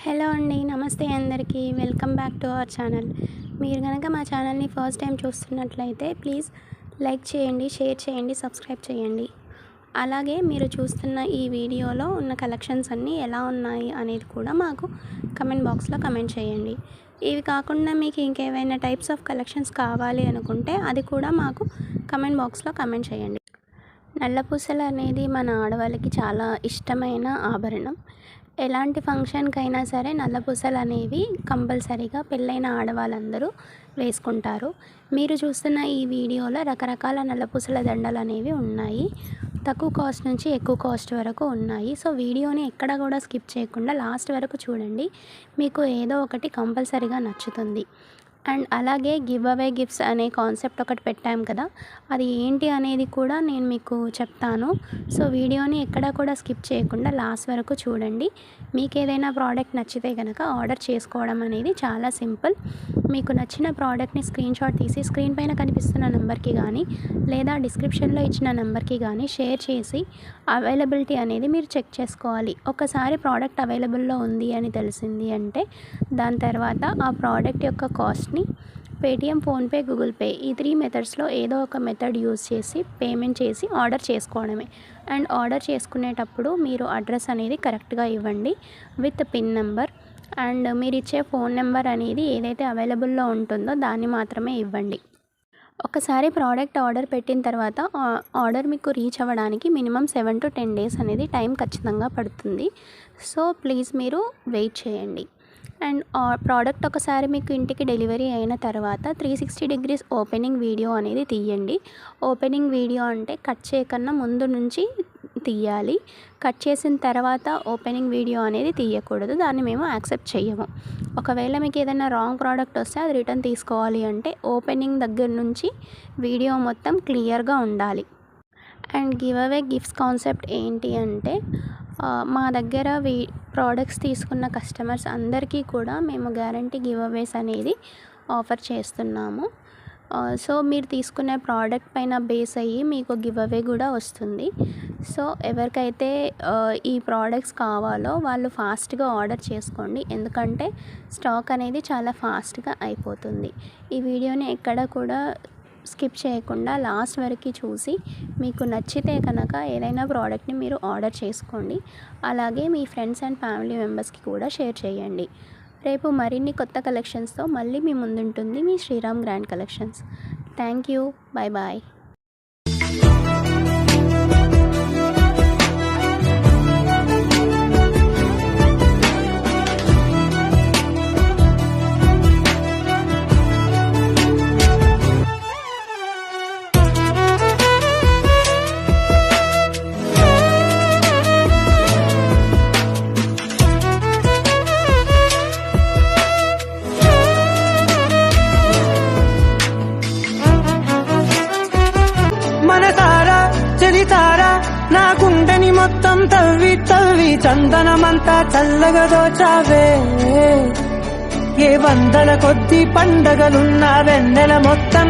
Hello అండి నమస్తే అందరికీ. Welcome back to our channel. మీరు కనుక మా ఛానల్ని ఫస్ట్ టైం చూస్తున్నట్లయితే ప్లీజ్ లైక్ చేయండి షేర్ చేయండి సబ్స్క్రైబ్ చేయండి. అలాగే మీరు చూస్తున్న ఈ వీడియోలో ఉన్న కలెక్షన్స్ అన్నీ ఎలా ఉన్నాయి అనేది కూడా మాకు కమెంట్ బాక్స్లో కమెంట్ చేయండి. ఇవి కాకుండా మీకు ఇంకేమైనా టైప్స్ ఆఫ్ కలెక్షన్స్ కావాలి అనుకుంటే అది కూడా మాకు కమెంట్ బాక్స్లో కమెంట్ చేయండి. నల్లపూసలు అనేది మన ఆడవాళ్ళకి చాలా ఇష్టమైన ఆభరణం. ఎలాంటి ఫంక్షన్కైనా సరే నల్లపూసలు అనేవి కంపల్సరీగా పెళ్ళైన ఆడవాళ్ళందరూ వేసుకుంటారు. మీరు చూస్తున్న ఈ వీడియోలో రకరకాల నల్లపూసల దండలు అనేవి ఉన్నాయి. తక్కువ కాస్ట్ నుంచి ఎక్కువ కాస్ట్ వరకు ఉన్నాయి. సో వీడియోని ఎక్కడ కూడా స్కిప్ చేయకుండా లాస్ట్ వరకు చూడండి. మీకు ఏదో ఒకటి కంపల్సరీగా నచ్చుతుంది. అండ్ అలాగే గివ్ అవే గిఫ్ట్స్ అనే కాన్సెప్ట్ ఒకటి పెట్టాం కదా అది ఏంటి అనేది కూడా నేను మీకు చెప్తాను. సో వీడియోని ఎక్కడా కూడా స్కిప్ చేయకుండా లాస్ట్ వరకు చూడండి. మీకు ఏదైనా ప్రోడక్ట్ నచ్చితే కనుక ఆర్డర్ చేసుకోవడం అనేది చాలా సింపుల్. మీకు నచ్చిన ప్రోడక్ట్ని స్క్రీన్ షాట్ తీసి స్క్రీన్ పైన కనిపిస్తున్న నెంబర్కి కానీ లేదా డిస్క్రిప్షన్లో ఇచ్చిన నెంబర్కి కానీ షేర్ చేసి అవైలబిలిటీ అనేది మీరు చెక్ చేసుకోవాలి. ఒకసారి ప్రోడక్ట్ అవైలబుల్లో ఉంది అని తెలిసింది అంటే దాని తర్వాత ఆ ప్రోడక్ట్ యొక్క కాస్ట్ని పేటిఎం ఫోన్పే గూగుల్ పే ఈ త్రీ మెథడ్స్లో ఏదో ఒక మెథడ్ యూజ్ చేసి పేమెంట్ చేసి ఆర్డర్ చేసుకోవడమే. అండ్ ఆర్డర్ చేసుకునేటప్పుడు మీరు అడ్రస్ అనేది కరెక్ట్గా ఇవ్వండి. విత్ పిన్ నెంబర్ అండ్ మీరు ఇచ్చే ఫోన్ నెంబర్ అనేది ఏదైతే అవైలబుల్లో ఉంటుందో దాన్ని మాత్రమే ఇవ్వండి. ఒకసారి ప్రోడక్ట్ ఆర్డర్ పెట్టిన తర్వాత ఆర్డర్ మీకు రీచ్ అవ్వడానికి minimum seven to ten days అనేది టైం ఖచ్చితంగా పడుతుంది. సో ప్లీజ్ మీరు వెయిట్ చేయండి. అండ్ ప్రోడక్ట్ ఒకసారి మీకు ఇంటికి డెలివరీ అయిన తర్వాత three sixty degrees opening video అనేది తీయండి. ఓపెనింగ్ వీడియో అంటే కట్ చేయకన్నా ముందు నుంచి తీయాలి. కట్ చేసిన తర్వాత ఓపెనింగ్ వీడియో అనేది తీయకూడదు. దాన్ని మేము యాక్సెప్ట్ చేయము ఒకవేళ మీకు ఏదైనా రాంగ్ ప్రోడక్ట్ వస్తే అది రిటర్న్ తీసుకోవాలి అంటే ఓపెనింగ్ దగ్గర నుంచి వీడియో మొత్తం క్లియర్గా ఉండాలి. And give away gifts concept ఏంటి అంటే మా దగ్గర వీ ప్రోడక్ట్స్ తీసుకున్న కస్టమర్స్ అందరికీ కూడా మేము గ్యారంటీ గివ్ అవేస్ అనేది ఆఫర్ చేస్తున్నాము. సో మీరు తీసుకునే ప్రోడక్ట్ పైన బేస్ అయ్యి మీకు గివ్ అవే కూడా వస్తుంది. సో ఎవరికైతే ఈ ప్రోడక్ట్స్ కావాలో వాళ్ళు ఫాస్ట్గా ఆర్డర్ చేసుకోండి. ఎందుకంటే స్టాక్ అనేది చాలా ఫాస్ట్గా అయిపోతుంది. ఈ వీడియోని ఎక్కడ కూడా స్కిప్ చేయకుండా లాస్ట్ వరకు చూసి మీకు నచ్చితే కనుక ఏదైనా ప్రోడక్ట్ని మీరు ఆర్డర్ చేసుకోండి. అలాగే మీ ఫ్రెండ్స్ అండ్ ఫ్యామిలీ మెంబర్స్కి కూడా షేర్ చేయండి. రేపు మరిన్ని కొత్త కలెక్షన్స్తో మళ్ళీ మీ ముందుంటుంది మీ Sriram grand collections. Thank you. Bye bye. చల్వి చందనమంతా చల్లగా దోచావే ఏ వందల కొద్ది పండగలున్నా వెన్నెల మొత్తం